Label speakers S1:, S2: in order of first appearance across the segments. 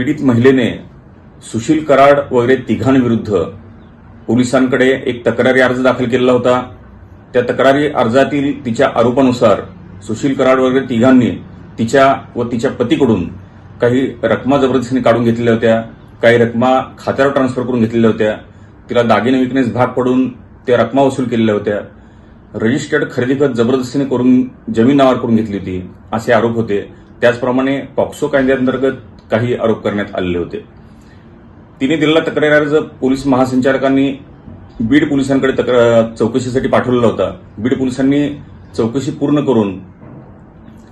S1: पीडित महिलेने सुशील कराड वगैरे तिघांविरुद्ध पोलिसांकडे एक तक्रारी अर्ज दाखल केलेला होता. त्या तक्रारी अर्जातील तिच्या आरोपानुसार सुशील कराड वगैरे तिघांनी तिच्या व तिच्या पतीकडून काही रकमा जबरदस्तीने काढून घेतलेल्या होत्या काही रकमा खात्यावर ट्रान्सफर करून घेतलेल्या होत्या. तिला दागिने विकण्यास भाग पडून त्या रकमा वसूल केलेल्या होत्या. रजिस्टर्ड खरेदी खत जबरदस्तीने करून जमीन नावावर करून घेतली होती असे आरोप होते. त्याचप्रमाणे पॉक्सो कायद्याअंतर्गत काही आरोप करण्यात आलेले होते. तिने दिलेला तक्रार अर्ज पोलीस महासंचालकांनी बीड पोलिसांकडे तक्रार चौकशीसाठी पाठवलेला होता बीड पोलिसांनी चौकशी पूर्ण करून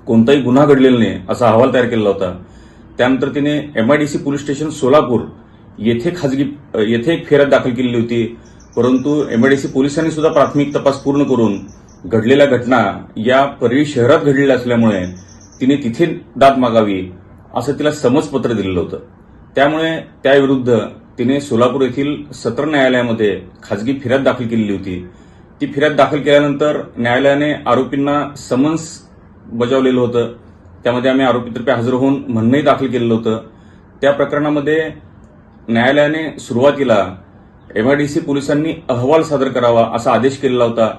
S1: कोणताही गुन्हा घडलेला नाही असा अहवाल तयार केलेला होता. त्यानंतर तिने एमआयडीसी पोलीस स्टेशन सोलापूर येथे खाजगी येथे एक फेऱ्यात दाखल केलेली होती. परंतु एमआयडीसी पोलिसांनी सुद्धा प्राथमिक तपास पूर्ण करून घडलेल्या घटना या परळी शहरात घडलेल्या असल्यामुळे तिने तिथे दाद मागावी असं तिला समजपत्र दिलेलं होतं. त्यामुळे त्याविरुद्ध तिने सोलापूर येथील सत्र न्यायालयामध्ये खाजगी फिर्याद दाखल केलेली होती. ती फिर्याद दाखल केल्यानंतर न्यायालयाने आरोपींना समन्स बजावलेलं होतं. त्यामध्ये आम्ही आरोपीतर्फे हजर होऊन म्हणणंही दाखल केलेलं होतं. त्या प्रकरणामध्ये न्यायालयाने सुरुवातीला एमआयडीसी पोलिसांनी अहवाल सादर करावा असा आदेश केलेला होता.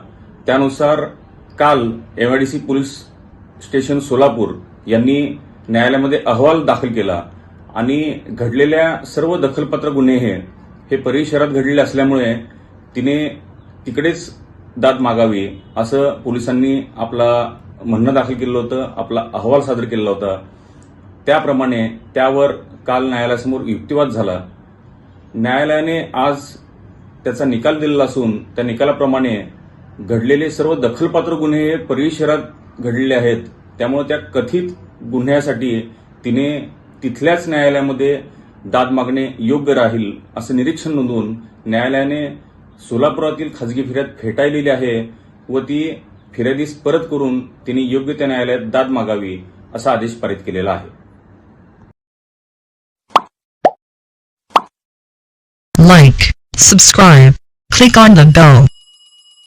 S1: त्यानुसार काल एमआयडीसी पोलीस स्टेशन सोलापूर यांनी न्यायालयामध्ये अहवाल दाखल केला आणि घडलेल्या सर्व दखलपात्र गुन्हे हे हे परळी शहरात घडलेले असल्यामुळे तिने तिकडेच दाद मागावी असं पोलिसांनी आपला म्हणणं दाखल केलं होतं आपला अहवाल सादर केलेला होता. त्याप्रमाणे त्यावर काल न्यायालयासमोर युक्तिवाद झाला. न्यायालयाने आज त्याचा निकाल दिलेला असून त्या निकालाप्रमाणे घडलेले सर्व दखलपात्र गुन्हे हे परळी शहरात घडलेले आहेत. त्यामुळे त्या कथित गुन्ह्यासाठी तिने तिथल्याच न्यायालयामध्ये दाद मागणे योग्य राहील असं निरीक्षण नोंदवून न्यायालयाने सोलापुरातील खाजगी फिर्याद फेटाळलेली आहे व ती फिर्यादीस परत करून तिने योग्य त्या न्यायालयात दाद मागावी असा आदेश पारित केलेला आहे
S2: like, subscribe, click on the bell.